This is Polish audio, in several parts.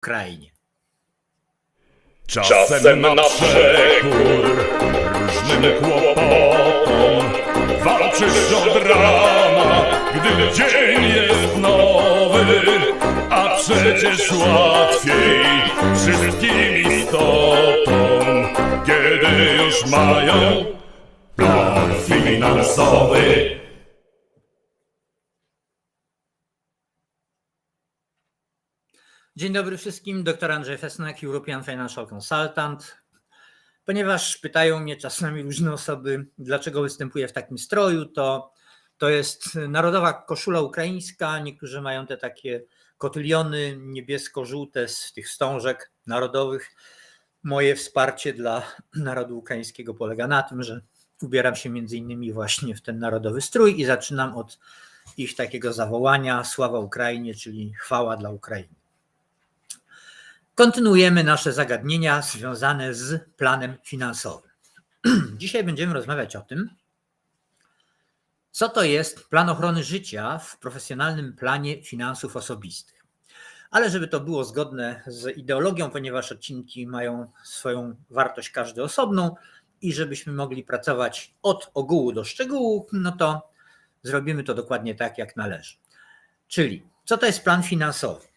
krainie. Czasem na przekór różnym kłopotom Walczysz od rana, gdy dzień jest nowy A przecież łatwiej wszystkim istotom Kiedy już mają plan finansowy Dzień dobry wszystkim, dr Andrzej Fesnak, European Financial Consultant. Ponieważ pytają mnie czasami różne osoby, dlaczego występuję w takim stroju, to to jest narodowa koszula ukraińska. Niektórzy mają te takie kotyliony niebiesko-żółte z tych wstążek narodowych. Moje wsparcie dla narodu ukraińskiego polega na tym, że ubieram się między innymi właśnie w ten narodowy strój i zaczynam od ich takiego zawołania Sława Ukrainie, czyli chwała dla Ukrainy. Kontynuujemy nasze zagadnienia związane z planem finansowym. Dzisiaj będziemy rozmawiać o tym, co to jest plan ochrony życia w profesjonalnym planie finansów osobistych. Ale żeby to było zgodne z ideologią, ponieważ odcinki mają swoją wartość każdy osobną i żebyśmy mogli pracować od ogółu do szczegółu, no to zrobimy to dokładnie tak, jak należy. Czyli co to jest plan finansowy?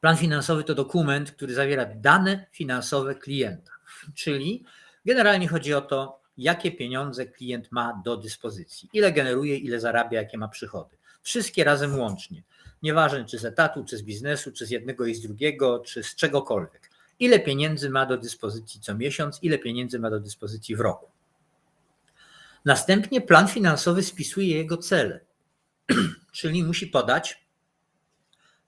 Plan finansowy to dokument, który zawiera dane finansowe klienta, czyli generalnie chodzi o to, jakie pieniądze klient ma do dyspozycji, ile generuje, ile zarabia, jakie ma przychody. Wszystkie razem łącznie. Nieważne czy z etatu, czy z biznesu, czy z jednego i z drugiego, czy z czegokolwiek. Ile pieniędzy ma do dyspozycji co miesiąc, ile pieniędzy ma do dyspozycji w roku. Następnie plan finansowy spisuje jego cele, czyli musi podać,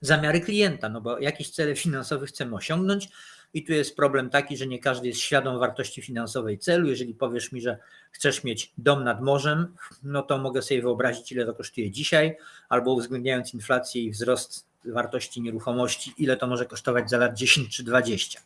zamiary klienta, no bo jakieś cele finansowe chcemy osiągnąć i tu jest problem taki, że nie każdy jest świadom wartości finansowej celu. Jeżeli powiesz mi, że chcesz mieć dom nad morzem, no to mogę sobie wyobrazić, ile to kosztuje dzisiaj, albo uwzględniając inflację i wzrost wartości nieruchomości, ile to może kosztować za lat 10 czy 20.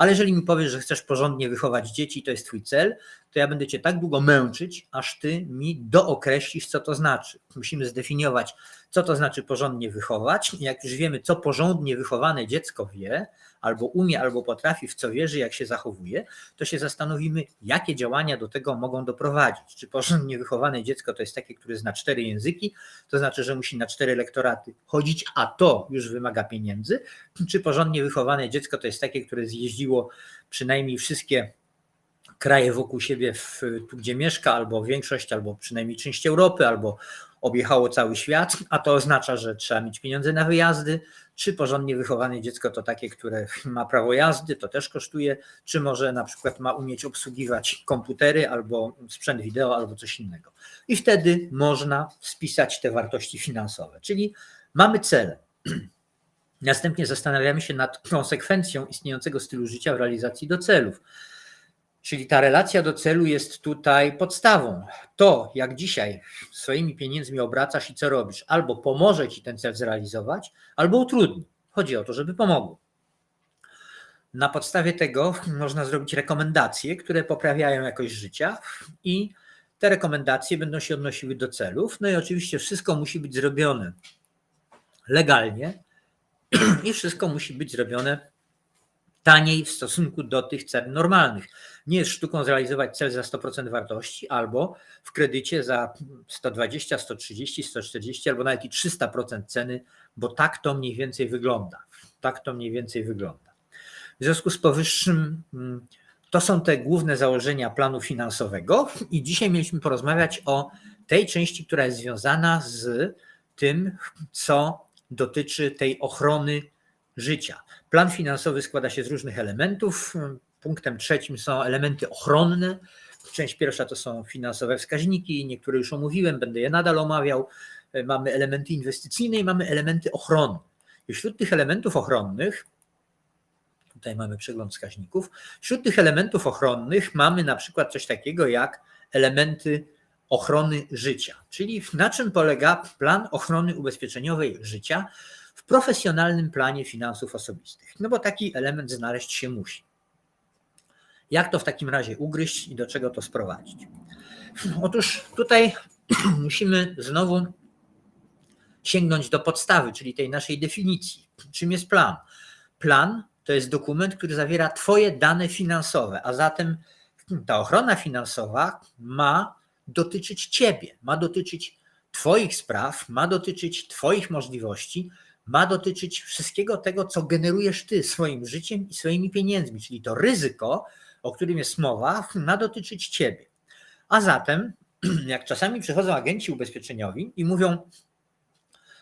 Ale jeżeli mi powiesz, że chcesz porządnie wychować dzieci, to jest twój cel, to ja będę cię tak długo męczyć, aż ty mi dookreślisz, co to znaczy. Musimy zdefiniować, co to znaczy porządnie wychować. Jak już wiemy, co porządnie wychowane dziecko wie, albo umie, albo potrafi, w co wierzy, jak się zachowuje, to się zastanowimy, jakie działania do tego mogą doprowadzić. Czy porządnie wychowane dziecko to jest takie, które zna cztery języki, to znaczy, że musi na cztery lektoraty chodzić, a to już wymaga pieniędzy, czy porządnie wychowane dziecko to jest takie, które zjeździło przynajmniej wszystkie kraje wokół siebie, w, tu gdzie mieszka, albo większość, albo przynajmniej część Europy, albo objechało cały świat, a to oznacza, że trzeba mieć pieniądze na wyjazdy, czy porządnie wychowane dziecko to takie, które ma prawo jazdy, to też kosztuje, czy może na przykład ma umieć obsługiwać komputery albo sprzęt wideo, albo coś innego. I wtedy można spisać te wartości finansowe, czyli mamy cele. Następnie zastanawiamy się nad konsekwencją istniejącego stylu życia w realizacji do celów. Czyli ta relacja do celu jest tutaj podstawą. To, jak dzisiaj swoimi pieniędzmi obracasz i co robisz, albo pomoże ci ten cel zrealizować, albo utrudni. Chodzi o to, żeby pomogło. Na podstawie tego można zrobić rekomendacje, które poprawiają jakość życia i te rekomendacje będą się odnosiły do celów. No i oczywiście wszystko musi być zrobione legalnie i wszystko musi być zrobione taniej w stosunku do tych cen normalnych. Nie jest sztuką zrealizować cel za 100% wartości albo w kredycie za 120, 130, 140 albo nawet i 300% ceny, bo tak to mniej więcej wygląda. Tak to mniej więcej wygląda. W związku z powyższym mm, to są te główne założenia planu finansowego i dzisiaj mieliśmy porozmawiać o tej części, która jest związana z tym, co dotyczy tej ochrony życia. Plan finansowy składa się z różnych elementów. Punktem trzecim są elementy ochronne. Część pierwsza to są finansowe wskaźniki, niektóre już omówiłem, będę je nadal omawiał. Mamy elementy inwestycyjne i mamy elementy ochronne. I wśród tych elementów ochronnych, tutaj mamy przegląd wskaźników, wśród tych elementów ochronnych mamy na przykład coś takiego jak elementy ochrony życia, czyli na czym polega plan ochrony ubezpieczeniowej życia w profesjonalnym planie finansów osobistych. No bo taki element znaleźć się musi. Jak to w takim razie ugryźć i do czego to sprowadzić? Otóż tutaj musimy znowu sięgnąć do podstawy, czyli tej naszej definicji. Czym jest plan? plan to jest dokument, który zawiera Twoje dane finansowe, a zatem ta ochrona finansowa ma dotyczyć Ciebie, ma dotyczyć Twoich spraw, ma dotyczyć Twoich możliwości, ma dotyczyć wszystkiego tego, co generujesz Ty swoim życiem i swoimi pieniędzmi, czyli to ryzyko, o którym jest mowa, ma dotyczyć Ciebie. A zatem, jak czasami przychodzą agenci ubezpieczeniowi i mówią,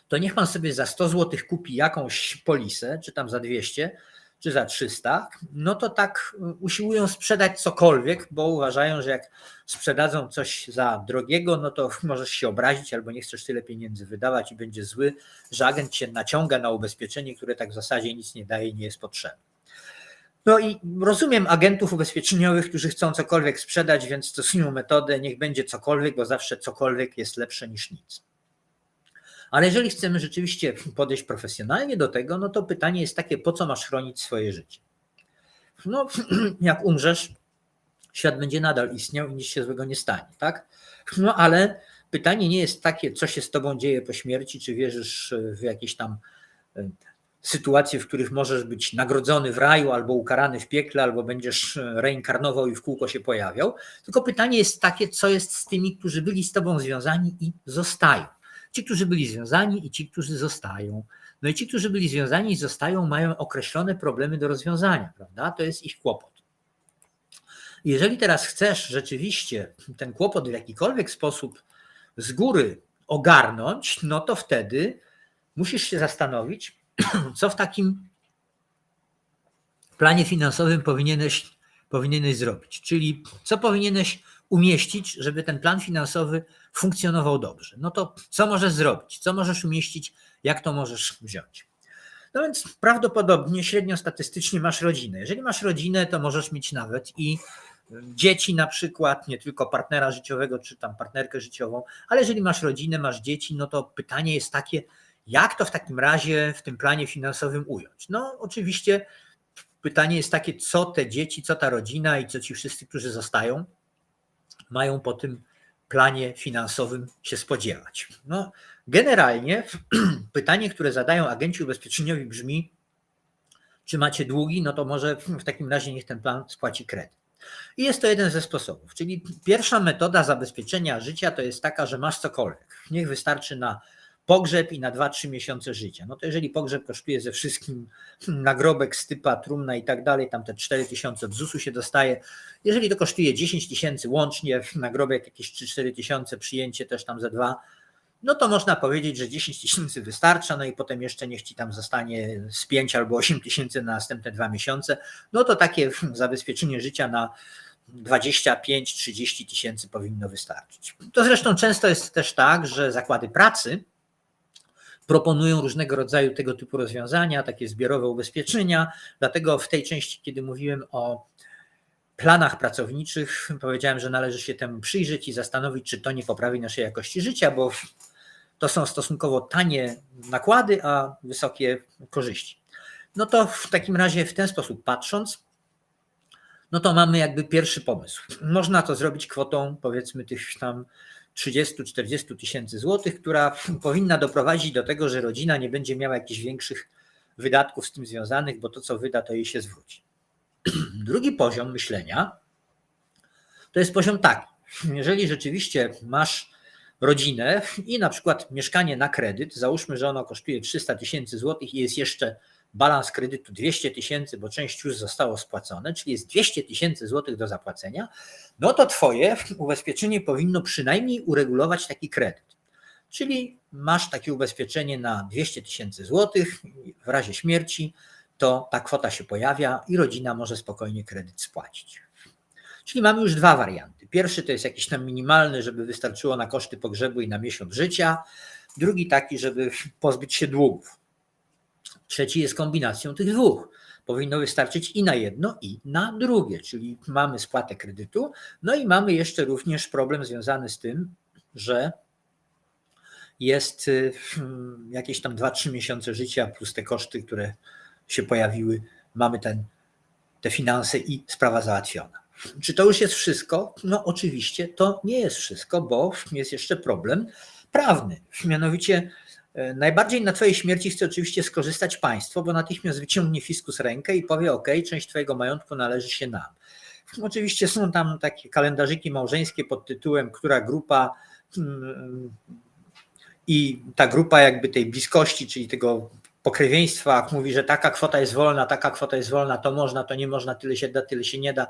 to niech pan sobie za 100 zł kupi jakąś polisę, czy tam za 200, czy za 300, no to tak usiłują sprzedać cokolwiek, bo uważają, że jak sprzedadzą coś za drogiego, no to możesz się obrazić albo nie chcesz tyle pieniędzy wydawać i będzie zły, że agent cię naciąga na ubezpieczenie, które tak w zasadzie nic nie daje i nie jest potrzebne. No i rozumiem agentów ubezpieczeniowych, którzy chcą cokolwiek sprzedać, więc stosują metodę, niech będzie cokolwiek, bo zawsze cokolwiek jest lepsze niż nic. Ale jeżeli chcemy rzeczywiście podejść profesjonalnie do tego, no to pytanie jest takie, po co masz chronić swoje życie? No, jak umrzesz, świat będzie nadal istniał i nic się złego nie stanie, tak? No ale pytanie nie jest takie, co się z tobą dzieje po śmierci, czy wierzysz w jakieś tam e, sytuacje, w których możesz być nagrodzony w raju, albo ukarany w piekle, albo będziesz reinkarnował i w kółko się pojawiał. Tylko pytanie jest takie, co jest z tymi, którzy byli z tobą związani i zostają. Ci, którzy byli związani i ci, którzy zostają. No i ci, którzy byli związani i zostają, mają określone problemy do rozwiązania, prawda? To jest ich kłopot. Jeżeli teraz chcesz rzeczywiście ten kłopot w jakikolwiek sposób z góry ogarnąć, no to wtedy musisz się zastanowić, co w takim planie finansowym powinieneś, powinieneś zrobić. Czyli co powinieneś umieścić, żeby ten plan finansowy funkcjonował dobrze. No to co możesz zrobić? Co możesz umieścić? Jak to możesz wziąć? No więc prawdopodobnie średnio statystycznie masz rodzinę. Jeżeli masz rodzinę, to możesz mieć nawet i dzieci na przykład, nie tylko partnera życiowego czy tam partnerkę życiową, ale jeżeli masz rodzinę, masz dzieci, no to pytanie jest takie, jak to w takim razie w tym planie finansowym ująć? No oczywiście pytanie jest takie, co te dzieci, co ta rodzina i co ci wszyscy, którzy zostają, mają po tym planie finansowym się spodziewać? No, generalnie pytanie, które zadają agenci ubezpieczeniowi brzmi, czy macie długi, no to może w takim razie niech ten plan spłaci kredyt. I jest to jeden ze sposobów. Czyli pierwsza metoda zabezpieczenia życia to jest taka, że masz cokolwiek. Niech wystarczy na pogrzeb i na 2-3 miesiące życia. No to jeżeli pogrzeb kosztuje ze wszystkim nagrobek, stypa, trumna i tak dalej, tam te 4 tysiące od ZUS-u się dostaje. Jeżeli to kosztuje 10 tysięcy łącznie, nagrobek jakieś 3-4 tysiące, przyjęcie też tam za dwa, no to można powiedzieć, że 10 tysięcy wystarcza, no i potem jeszcze niech ci tam zostanie z 5 albo 8 tysięcy na następne dwa miesiące. No to takie zabezpieczenie życia na 25-30 tysięcy powinno wystarczyć. To zresztą często jest też tak, że zakłady pracy proponują różnego rodzaju tego typu rozwiązania, takie zbiorowe ubezpieczenia. Dlatego w tej części, kiedy mówiłem o planach pracowniczych, powiedziałem, że należy się temu przyjrzeć i zastanowić, czy to nie poprawi naszej jakości życia, bo to są stosunkowo tanie nakłady, a wysokie korzyści. No to w takim razie, w ten sposób patrząc, no to mamy jakby pierwszy pomysł. Można to zrobić kwotą, powiedzmy, tych tam 30-40 tysięcy złotych, która powinna doprowadzić do tego, że rodzina nie będzie miała jakichś większych wydatków z tym związanych, bo to, co wyda, to jej się zwróci. Drugi poziom myślenia to jest poziom taki. Jeżeli rzeczywiście masz rodzinę i na przykład mieszkanie na kredyt, załóżmy, że ono kosztuje 300 tysięcy złotych i jest jeszcze balans kredytu 200 tysięcy, bo część już zostało spłacone, czyli jest 200 tysięcy złotych do zapłacenia, no to Twoje ubezpieczenie powinno przynajmniej uregulować taki kredyt. Czyli masz takie ubezpieczenie na 200 tysięcy złotych, w razie śmierci to ta kwota się pojawia i rodzina może spokojnie kredyt spłacić. Czyli mamy już dwa warianty. Pierwszy to jest jakiś tam minimalny, żeby wystarczyło na koszty pogrzebu i na miesiąc życia. Drugi taki, żeby pozbyć się długów. Trzeci jest kombinacją tych dwóch. Powinno wystarczyć i na jedno, i na drugie, czyli mamy spłatę kredytu, no i mamy jeszcze również problem związany z tym, że jest hmm, jakieś tam 2-3 miesiące życia plus te koszty, które się pojawiły, mamy ten, te finanse i sprawa załatwiona. Czy to już jest wszystko? No oczywiście to nie jest wszystko, bo jest jeszcze problem prawny. Mianowicie Najbardziej na Twojej śmierci chce oczywiście skorzystać państwo, bo natychmiast wyciągnie fiskus rękę i powie: OK, część Twojego majątku należy się nam. Oczywiście są tam takie kalendarzyki małżeńskie pod tytułem, która grupa mm, i ta grupa jakby tej bliskości, czyli tego pokrewieństwa mówi, że taka kwota jest wolna, taka kwota jest wolna, to można, to nie można, tyle się da, tyle się nie da,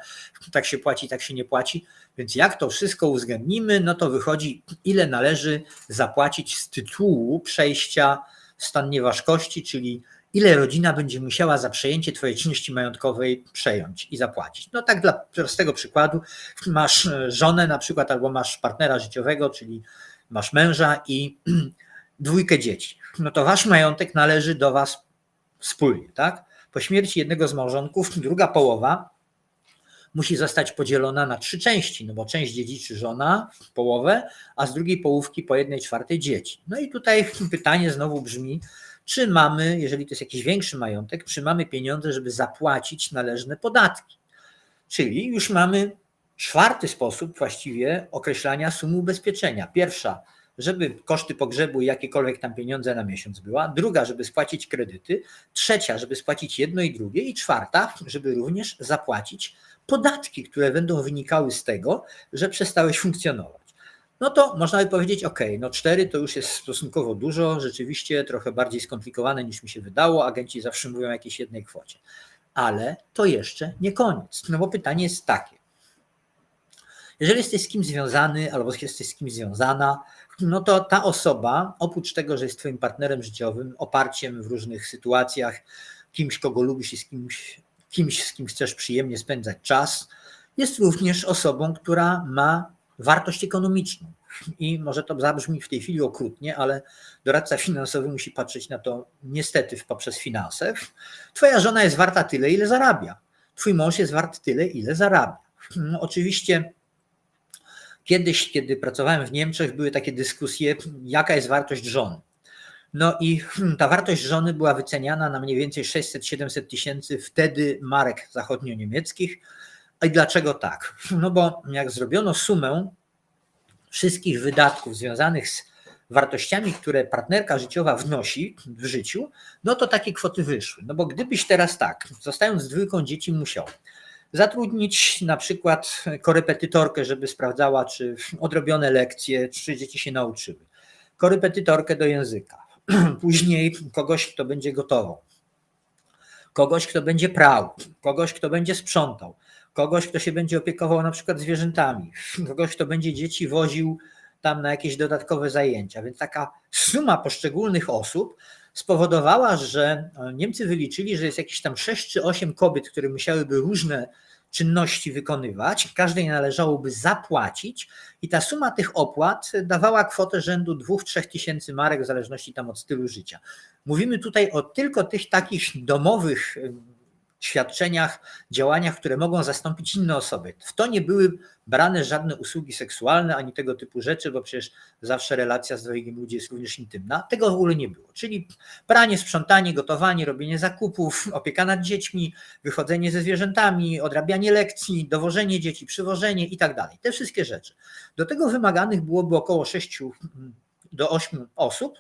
tak się płaci, tak się nie płaci. Więc jak to wszystko uwzględnimy, no to wychodzi, ile należy zapłacić z tytułu przejścia w stan nieważkości, czyli ile rodzina będzie musiała za przejęcie Twojej czynności majątkowej przejąć i zapłacić. No tak dla prostego przykładu, masz żonę na przykład, albo masz partnera życiowego, czyli masz męża i dwójkę dzieci. No to wasz majątek należy do was wspólnie, tak? Po śmierci jednego z małżonków, druga połowa musi zostać podzielona na trzy części, no bo część dziedziczy żona, połowę, a z drugiej połówki po jednej czwartej dzieci. No i tutaj pytanie znowu brzmi, czy mamy, jeżeli to jest jakiś większy majątek, czy mamy pieniądze, żeby zapłacić należne podatki? Czyli już mamy czwarty sposób właściwie określania sumy ubezpieczenia. Pierwsza, żeby koszty pogrzebu i jakiekolwiek tam pieniądze na miesiąc była. Druga, żeby spłacić kredyty. Trzecia, żeby spłacić jedno i drugie. I czwarta, żeby również zapłacić podatki, które będą wynikały z tego, że przestałeś funkcjonować. No to można by powiedzieć, ok, no cztery to już jest stosunkowo dużo, rzeczywiście trochę bardziej skomplikowane niż mi się wydało. Agenci zawsze mówią o jakiejś jednej kwocie. Ale to jeszcze nie koniec. No bo pytanie jest takie. Jeżeli jesteś z kimś związany albo jesteś z kimś związana, no to ta osoba, oprócz tego, że jest Twoim partnerem życiowym, oparciem w różnych sytuacjach, kimś, kogo lubisz i z kimś, kimś, z kim chcesz przyjemnie spędzać czas, jest również osobą, która ma wartość ekonomiczną. I może to zabrzmi w tej chwili okrutnie, ale doradca finansowy musi patrzeć na to niestety poprzez finanse. Twoja żona jest warta tyle, ile zarabia. Twój mąż jest wart tyle, ile zarabia. No, oczywiście Kiedyś, kiedy pracowałem w Niemczech, były takie dyskusje, jaka jest wartość żony. No i ta wartość żony była wyceniana na mniej więcej 600-700 tysięcy wtedy marek zachodnio-niemieckich. I dlaczego tak? No bo jak zrobiono sumę wszystkich wydatków związanych z wartościami, które partnerka życiowa wnosi w życiu, no to takie kwoty wyszły. No bo gdybyś teraz tak, zostając z dwójką dzieci, musiał zatrudnić na przykład korepetytorkę, żeby sprawdzała, czy odrobione lekcje, czy dzieci się nauczyły. Korepetytorkę do języka. Później kogoś, kto będzie gotował. Kogoś, kto będzie prał. Kogoś, kto będzie sprzątał. Kogoś, kto się będzie opiekował na przykład zwierzętami. Kogoś, kto będzie dzieci woził tam na jakieś dodatkowe zajęcia. Więc taka suma poszczególnych osób spowodowała, że Niemcy wyliczyli, że jest jakieś tam 6 czy 8 kobiet, które musiałyby różne czynności wykonywać, każdej należałoby zapłacić i ta suma tych opłat dawała kwotę rzędu 2-3 tysięcy marek w zależności tam od stylu życia. Mówimy tutaj o tylko tych takich domowych świadczeniach, działaniach, które mogą zastąpić inne osoby. W to nie były brane żadne usługi seksualne ani tego typu rzeczy, bo przecież zawsze relacja z drugim ludzi jest również intymna. Tego w ogóle nie było. Czyli pranie, sprzątanie, gotowanie, robienie zakupów, opieka nad dziećmi, wychodzenie ze zwierzętami, odrabianie lekcji, dowożenie dzieci, przywożenie i tak dalej. Te wszystkie rzeczy. Do tego wymaganych byłoby około 6 do 8 osób,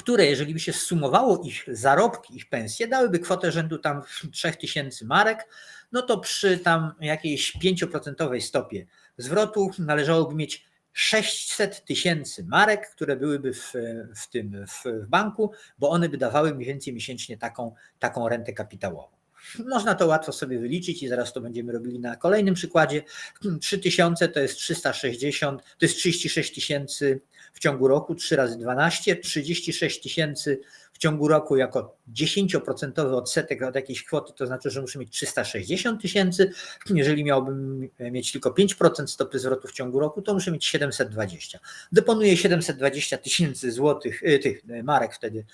które, jeżeli by się zsumowało ich zarobki, ich pensje, dałyby kwotę rzędu tam 3000 marek, no to przy tam jakiejś 5% stopie zwrotu należałoby mieć 600 tysięcy marek, które byłyby w, w tym w, w banku, bo one by dawały mniej więcej miesięcznie taką, taką rentę kapitałową. Można to łatwo sobie wyliczyć i zaraz to będziemy robili na kolejnym przykładzie. 3000 to jest 360, to jest 36 tysięcy w ciągu roku, 3 razy 12, 36 tysięcy w ciągu roku jako 10% odsetek od jakiejś kwoty, to znaczy, że muszę mieć 360 tysięcy. Jeżeli miałbym mieć tylko 5% stopy zwrotu w ciągu roku, to muszę mieć 720. Deponuję 720 tysięcy złotych, y, tych marek wtedy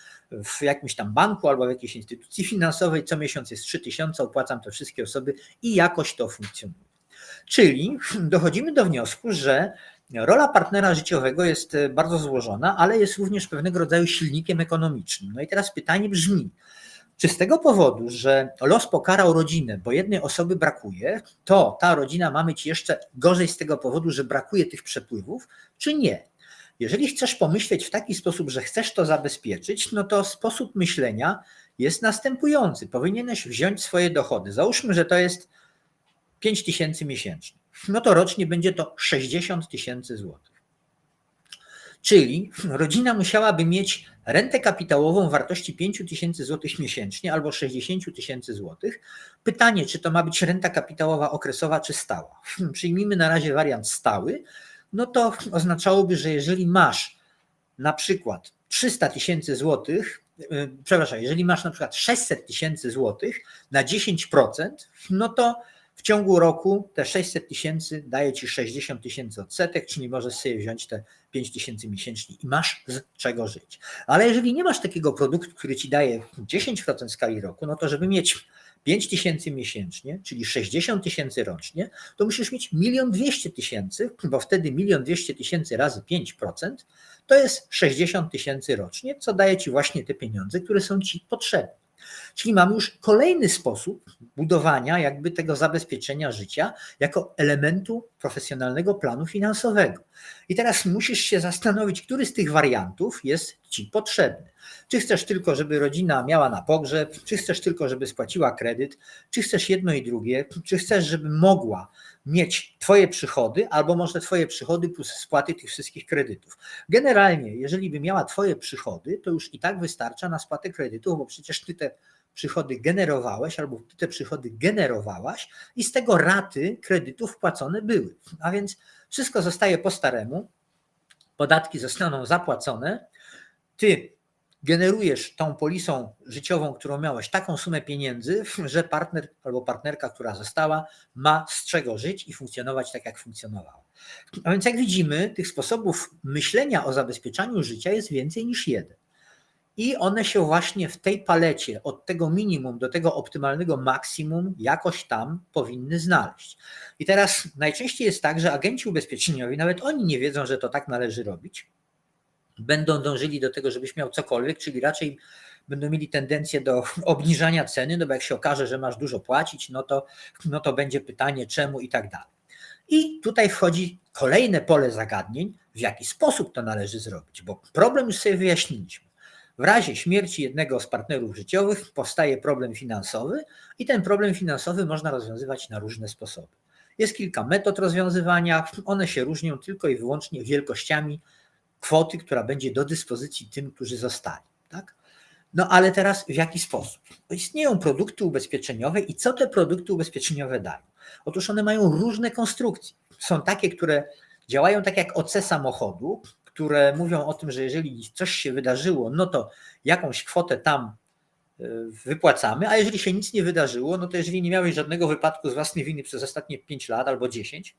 w jakimś tam banku albo w jakiejś instytucji finansowej. Co miesiąc jest 3000, opłacam te wszystkie osoby i jakoś to funkcjonuje. Czyli dochodzimy do wniosku, że Rola partnera życiowego jest e, bardzo złożona, ale jest również pewnego rodzaju silnikiem ekonomicznym. No i teraz pytanie brzmi, czy z tego powodu, że los pokarał rodzinę, bo jednej osoby brakuje, to ta rodzina ma mieć jeszcze gorzej z tego powodu, że brakuje tych przepływów, czy nie? Jeżeli chcesz pomyśleć w taki sposób, że chcesz to zabezpieczyć, no to sposób myślenia jest następujący. Powinieneś wziąć swoje dochody. Załóżmy, że to jest 5 tysięcy miesięcznie. No to rocznie będzie to 60 tysięcy złotych. Czyli rodzina musiałaby mieć rentę kapitałową wartości 5 tysięcy złotych miesięcznie albo 60 tysięcy złotych. Pytanie, czy to ma być renta kapitałowa okresowa czy stała? Przyjmijmy na razie wariant stały, no to oznaczałoby, że jeżeli masz na przykład 300 tysięcy złotych, yy, przepraszam, jeżeli masz na przykład 600 tysięcy złotych na 10%, no to w ciągu roku te 600 tysięcy daje ci 60 tysięcy odsetek, czyli możesz sobie wziąć te 5 tysięcy miesięcznie i masz z czego żyć. Ale jeżeli nie masz takiego produktu, który ci daje 10% w skali roku, no to żeby mieć 5 tysięcy miesięcznie, czyli 60 tysięcy rocznie, to musisz mieć 1 200 tysięcy, bo wtedy 1 200 tysięcy razy 5% to jest 60 tysięcy rocznie, co daje ci właśnie te pieniądze, które są ci potrzebne. Czyli mamy już kolejny sposób budowania jakby tego zabezpieczenia życia jako elementu profesjonalnego planu finansowego. I teraz musisz się zastanowić, który z tych wariantów jest ci potrzebny. Czy chcesz tylko, żeby rodzina miała na pogrzeb, czy chcesz tylko, żeby spłaciła kredyt, czy chcesz jedno i drugie, czy chcesz, żeby mogła mieć Twoje przychody, albo może Twoje przychody plus spłaty tych wszystkich kredytów. Generalnie, jeżeli by miała Twoje przychody, to już i tak wystarcza na spłatę kredytów, bo przecież Ty te przychody generowałeś, albo Ty te przychody generowałaś i z tego raty kredytów płacone były. A więc wszystko zostaje po staremu, podatki zostaną zapłacone, Ty generujesz tą polisą życiową, którą miałeś, taką sumę pieniędzy, że partner albo partnerka, która została, ma z czego żyć i funkcjonować tak, jak funkcjonowała. A więc, jak widzimy, tych sposobów myślenia o zabezpieczaniu życia jest więcej niż jeden. I one się właśnie w tej palecie od tego minimum do tego optymalnego maksimum jakoś tam powinny znaleźć. I teraz najczęściej jest tak, że agenci ubezpieczeniowi, nawet oni nie wiedzą, że to tak należy robić będą dążyli do tego, żebyś miał cokolwiek, czyli raczej będą mieli tendencję do obniżania ceny, no bo jak się okaże, że masz dużo płacić, no to, no to będzie pytanie czemu i tak dalej. I tutaj wchodzi kolejne pole zagadnień, w jaki sposób to należy zrobić, bo problem już sobie wyjaśniliśmy. W razie śmierci jednego z partnerów życiowych powstaje problem finansowy i ten problem finansowy można rozwiązywać na różne sposoby. Jest kilka metod rozwiązywania, one się różnią tylko i wyłącznie wielkościami kwoty, która będzie do dyspozycji tym, którzy zostali. Tak? No ale teraz w jaki sposób? Istnieją produkty ubezpieczeniowe i co te produkty ubezpieczeniowe dają? Otóż one mają różne konstrukcje. Są takie, które działają tak jak OC samochodu, które mówią o tym, że jeżeli coś się wydarzyło, no to jakąś kwotę tam y, wypłacamy, a jeżeli się nic nie wydarzyło, no to jeżeli nie miałeś żadnego wypadku z własnej winy przez ostatnie 5 lat albo 10,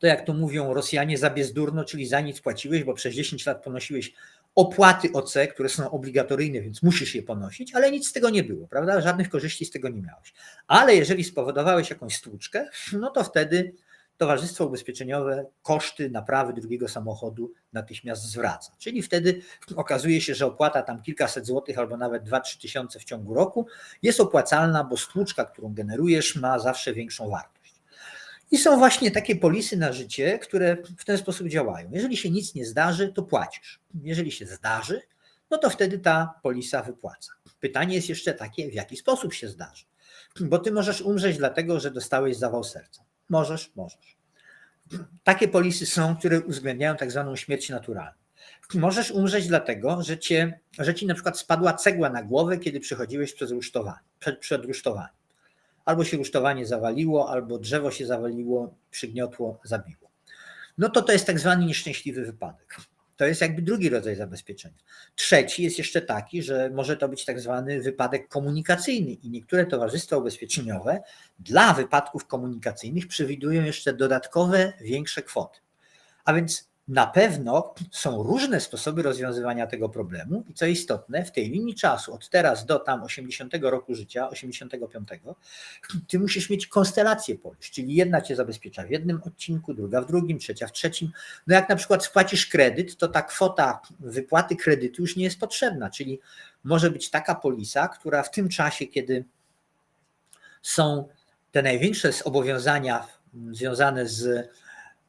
to jak to mówią Rosjanie, za bezdurno, czyli za nic płaciłeś, bo przez 10 lat ponosiłeś opłaty OC, które są obligatoryjne, więc musisz je ponosić, ale nic z tego nie było, prawda? Żadnych korzyści z tego nie miałeś. Ale jeżeli spowodowałeś jakąś stłuczkę, no to wtedy Towarzystwo Ubezpieczeniowe koszty naprawy drugiego samochodu natychmiast zwraca. Czyli wtedy okazuje się, że opłata tam kilkaset złotych albo nawet 2-3 tysiące w ciągu roku jest opłacalna, bo stłuczka, którą generujesz, ma zawsze większą wartość. I są właśnie takie polisy na życie, które w ten sposób działają. Jeżeli się nic nie zdarzy, to płacisz. Jeżeli się zdarzy, no to wtedy ta polisa wypłaca. Pytanie jest jeszcze takie, w jaki sposób się zdarzy. Bo ty możesz umrzeć dlatego, że dostałeś zawał serca. Możesz, możesz. Takie polisy są, które uwzględniają tak zwaną śmierć naturalną. Możesz umrzeć dlatego, że, cię, że ci na przykład spadła cegła na głowę, kiedy przechodziłeś przez rusztowanie, przed, przed rusztowaniem albo się rusztowanie zawaliło, albo drzewo się zawaliło, przygniotło, zabiło. No to to jest tak zwany nieszczęśliwy wypadek. To jest jakby drugi rodzaj zabezpieczenia. Trzeci jest jeszcze taki, że może to być tak zwany wypadek komunikacyjny i niektóre towarzystwa ubezpieczeniowe dla wypadków komunikacyjnych przewidują jeszcze dodatkowe, większe kwoty. A więc na pewno są różne sposoby rozwiązywania tego problemu i co istotne, w tej linii czasu od teraz do tam 80 roku życia, 85, ty musisz mieć konstelację polis, czyli jedna cię zabezpiecza w jednym odcinku, druga w drugim, trzecia w trzecim. No jak na przykład spłacisz kredyt, to ta kwota wypłaty kredytu już nie jest potrzebna, czyli może być taka polisa, która w tym czasie, kiedy są te największe zobowiązania związane z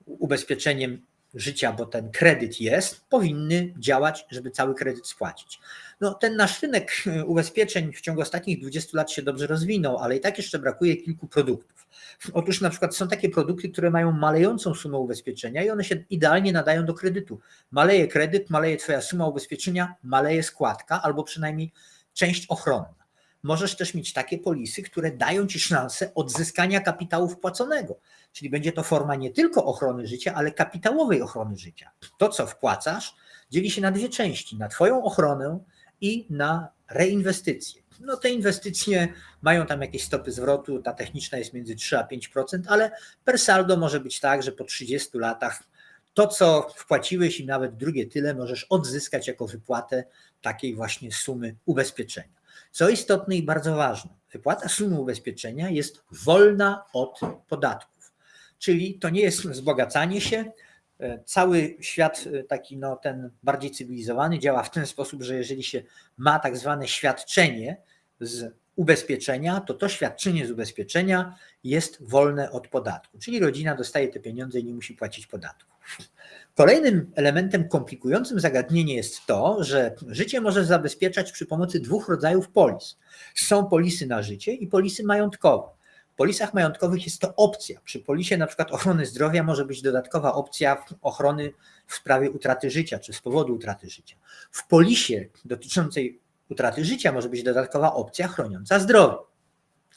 ubezpieczeniem życia, bo ten kredyt jest, powinny działać, żeby cały kredyt spłacić. No, ten nasz rynek ubezpieczeń w ciągu ostatnich 20 lat się dobrze rozwinął, ale i tak jeszcze brakuje kilku produktów. Otóż na przykład są takie produkty, które mają malejącą sumę ubezpieczenia i one się idealnie nadają do kredytu. Maleje kredyt, maleje twoja suma ubezpieczenia, maleje składka albo przynajmniej część ochronna. Możesz też mieć takie polisy, które dają ci szansę odzyskania kapitału wpłaconego. Czyli będzie to forma nie tylko ochrony życia, ale kapitałowej ochrony życia. To, co wpłacasz, dzieli się na dwie części: na Twoją ochronę i na reinwestycje. No, te inwestycje mają tam jakieś stopy zwrotu, ta techniczna jest między 3 a 5%, ale per saldo może być tak, że po 30 latach to, co wpłaciłeś i nawet drugie tyle, możesz odzyskać jako wypłatę takiej właśnie sumy ubezpieczenia. Co istotne i bardzo ważne, wypłata sumy ubezpieczenia jest wolna od podatków. Czyli to nie jest wzbogacanie się. E, Cały świat, e, taki no, ten bardziej cywilizowany, działa w ten sposób, że jeżeli się ma tak zwane świadczenie z ubezpieczenia, to to świadczenie z ubezpieczenia jest wolne od podatku. Czyli rodzina dostaje te pieniądze i nie musi płacić podatku. Kolejnym elementem komplikującym zagadnienie jest to, że życie może zabezpieczać przy pomocy dwóch rodzajów polis. Są polisy na życie i polisy majątkowe. Polisach majątkowych jest to opcja. Przy polisie na przykład ochrony zdrowia może być dodatkowa opcja ochrony w sprawie utraty życia czy z powodu utraty życia. W polisie dotyczącej utraty życia może być dodatkowa opcja chroniąca zdrowie.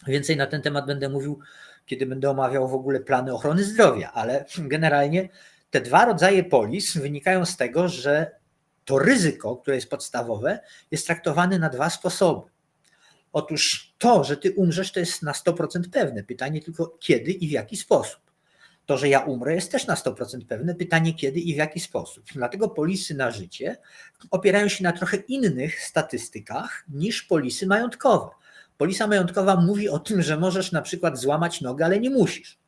Więcej na ten temat będę mówił, kiedy będę omawiał w ogóle plany ochrony zdrowia, ale generalnie te dwa rodzaje polis wynikają z tego, że to ryzyko, które jest podstawowe, jest traktowane na dwa sposoby. Otóż to, że ty umrzesz, to jest na 100% pewne. Pytanie tylko kiedy i w jaki sposób. To, że ja umrę, jest też na 100% pewne. Pytanie kiedy i w jaki sposób. Dlatego polisy na życie opierają się na trochę innych statystykach niż polisy majątkowe. Polisa majątkowa mówi o tym, że możesz na przykład złamać nogę, ale nie musisz.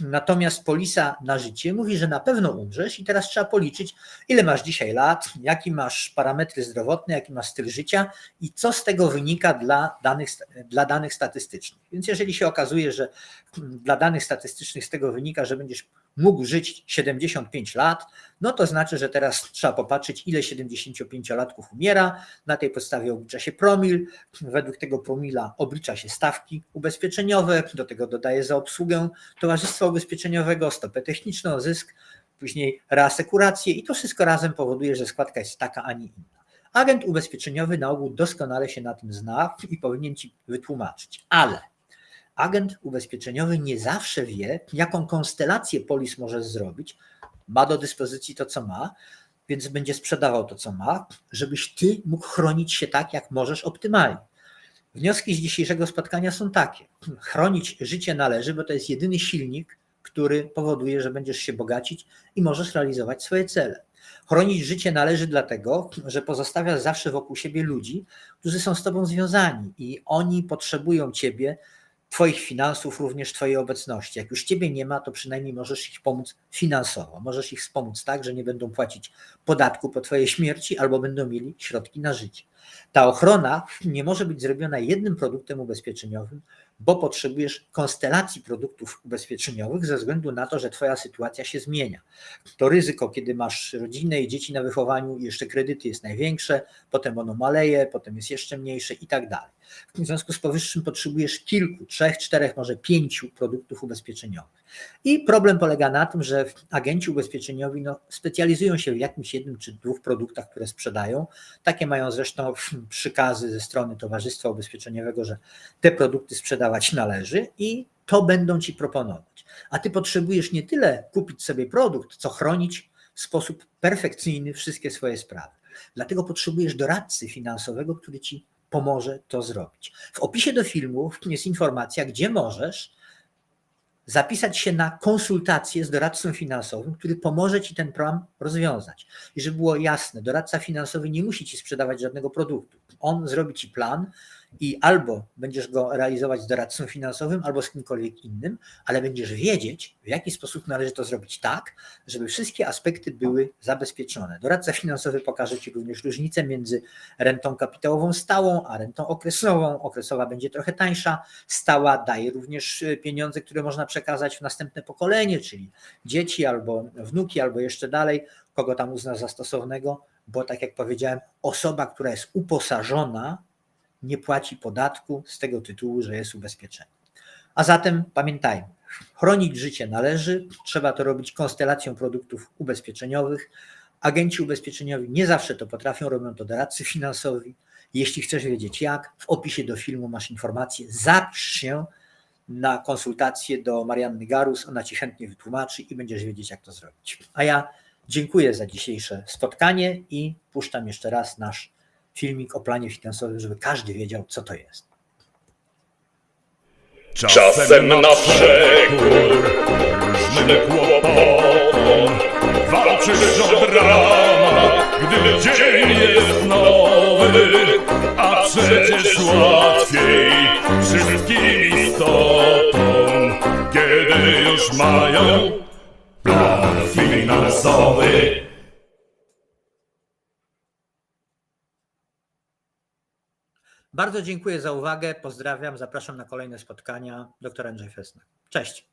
Natomiast polisa na życie mówi, że na pewno umrzesz i teraz trzeba policzyć, ile masz dzisiaj lat, jaki masz parametry zdrowotne, jaki masz styl życia i co z tego wynika dla danych, dla danych statystycznych. Więc jeżeli się okazuje, że dla danych statystycznych z tego wynika, że będziesz mógł żyć 75 lat, no to znaczy, że teraz trzeba popatrzeć, ile 75-latków umiera. Na tej podstawie oblicza się promil. Według tego promila oblicza się stawki ubezpieczeniowe, do tego dodaje za obsługę towarzystwa ubezpieczeniowego, stopę techniczną, zysk, później reasekurację i to wszystko razem powoduje, że składka jest taka, a nie inna. Agent ubezpieczeniowy na ogół doskonale się na tym zna i powinien ci wytłumaczyć, ale agent ubezpieczeniowy nie zawsze wie, jaką konstelację polis może zrobić. Ma do dyspozycji to, co ma, więc będzie sprzedawał to, co ma, żebyś ty mógł chronić się tak, jak możesz optymalnie. Wnioski z dzisiejszego spotkania są takie. Chronić życie należy, bo to jest jedyny silnik, który powoduje, że będziesz się bogacić i możesz realizować swoje cele. Chronić życie należy dlatego, że pozostawiasz zawsze wokół siebie ludzi, którzy są z tobą związani i oni potrzebują ciebie, Twoich finansów, również Twojej obecności. Jak już Ciebie nie ma, to przynajmniej możesz ich pomóc finansowo. Możesz ich wspomóc tak, że nie będą płacić podatku po Twojej śmierci albo będą mieli środki na życie. Ta ochrona nie może być zrobiona jednym produktem ubezpieczeniowym, bo potrzebujesz konstelacji produktów ubezpieczeniowych ze względu na to, że Twoja sytuacja się zmienia. To ryzyko, kiedy masz rodzinę i dzieci na wychowaniu, jeszcze kredyty jest największe, potem ono maleje, potem jest jeszcze mniejsze i tak dalej. W związku z powyższym potrzebujesz kilku, trzech, czterech, może pięciu produktów ubezpieczeniowych. I problem polega na tym, że agenci ubezpieczeniowi no, specjalizują się w jakimś jednym czy dwóch produktach, które sprzedają. Takie mają zresztą przykazy ze strony Towarzystwa Ubezpieczeniowego, że te produkty sprzedawać należy i to będą ci proponować. A ty potrzebujesz nie tyle kupić sobie produkt, co chronić w sposób perfekcyjny wszystkie swoje sprawy. Dlatego potrzebujesz doradcy finansowego, który ci pomoże to zrobić. W opisie do filmu jest informacja, gdzie możesz zapisać się na konsultację z doradcą finansowym, który pomoże ci ten problem rozwiązać. I żeby było jasne, doradca finansowy nie musi ci sprzedawać żadnego produktu. On zrobi ci plan, i albo będziesz go realizować z doradcą finansowym, albo z kimkolwiek innym, ale będziesz wiedzieć, w jaki sposób należy to zrobić tak, żeby wszystkie aspekty były zabezpieczone. Doradca finansowy pokaże Ci również różnicę między rentą kapitałową stałą, a rentą okresową. Okresowa będzie trochę tańsza, stała daje również y, pieniądze, które można przekazać w następne pokolenie, czyli dzieci albo wnuki, albo jeszcze dalej, kogo tam uzna za stosownego, bo tak jak powiedziałem, osoba, która jest uposażona, nie płaci podatku z tego tytułu, że jest ubezpieczona. A zatem pamiętajmy, chronić życie należy, trzeba to robić konstelacją produktów ubezpieczeniowych. Agenci ubezpieczeniowi nie zawsze to potrafią, robią to doradcy finansowi. Jeśli chcesz wiedzieć jak, w opisie do filmu masz informacje, zapisz się na konsultację do Marianny Garus, ona Ci chętnie wytłumaczy i będziesz wiedzieć jak to zrobić. A ja dziękuję za dzisiejsze spotkanie i puszczam jeszcze raz nasz filmik o planie finansowym, żeby każdy wiedział co to jest. Czasem na przekór różnym kłopotom Walczysz o dramat, gdy dzień jest nowy A przecież łatwiej wszystkim istotom Kiedy już mają plan finansowy Bardzo dziękuję za uwagę, pozdrawiam, zapraszam na kolejne spotkania. Dr Andrzej Fesna. Cześć.